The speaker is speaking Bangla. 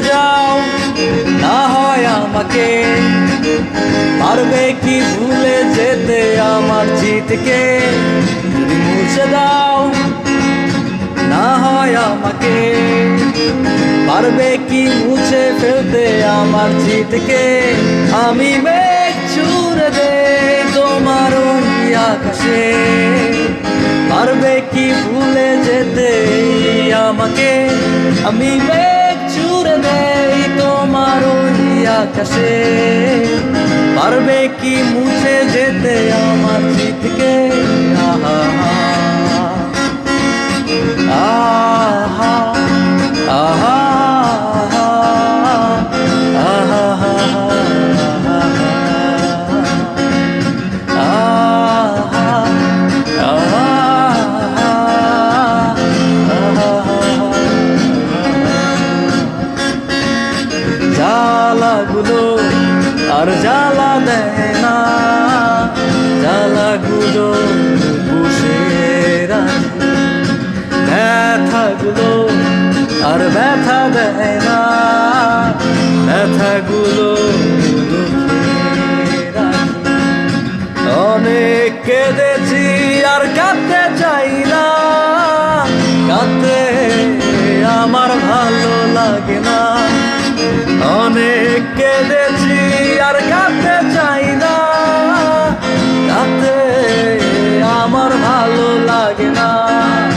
যাও, না হয় আমাকে। পারবে কি ভুলে যেতে আমার জিতকে? যদি মুছে দাও, না হয় আমাকে। পারবে কি মুছে ফেলতে আমার জিতকে? আমি মেঘ ছুড়ে দে তোমার আকাশে। পারবে কি ভুলে যেতে আমাকে? আমি মেঘ আকাশে। পারবে কি মুছে যেতে আমার জিতকে আহা জ্বালাগুলো আর জ্বালা দেয় না। জ্বালাগুলো রাখে। ব্যথাগুলো আর ব্যথা দেয় না। ব্যথাগুলো অনেক কেঁদেছি আর কাঁদতে চাই না। কাঁদতে আমার ভালো লাগে না। অনেক কেঁদে